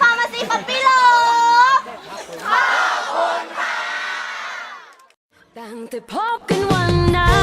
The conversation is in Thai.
ฟาร์มาซีป๊อปปี้โลขอบคุณค่ะตั้งแต่พบกันวันนั้น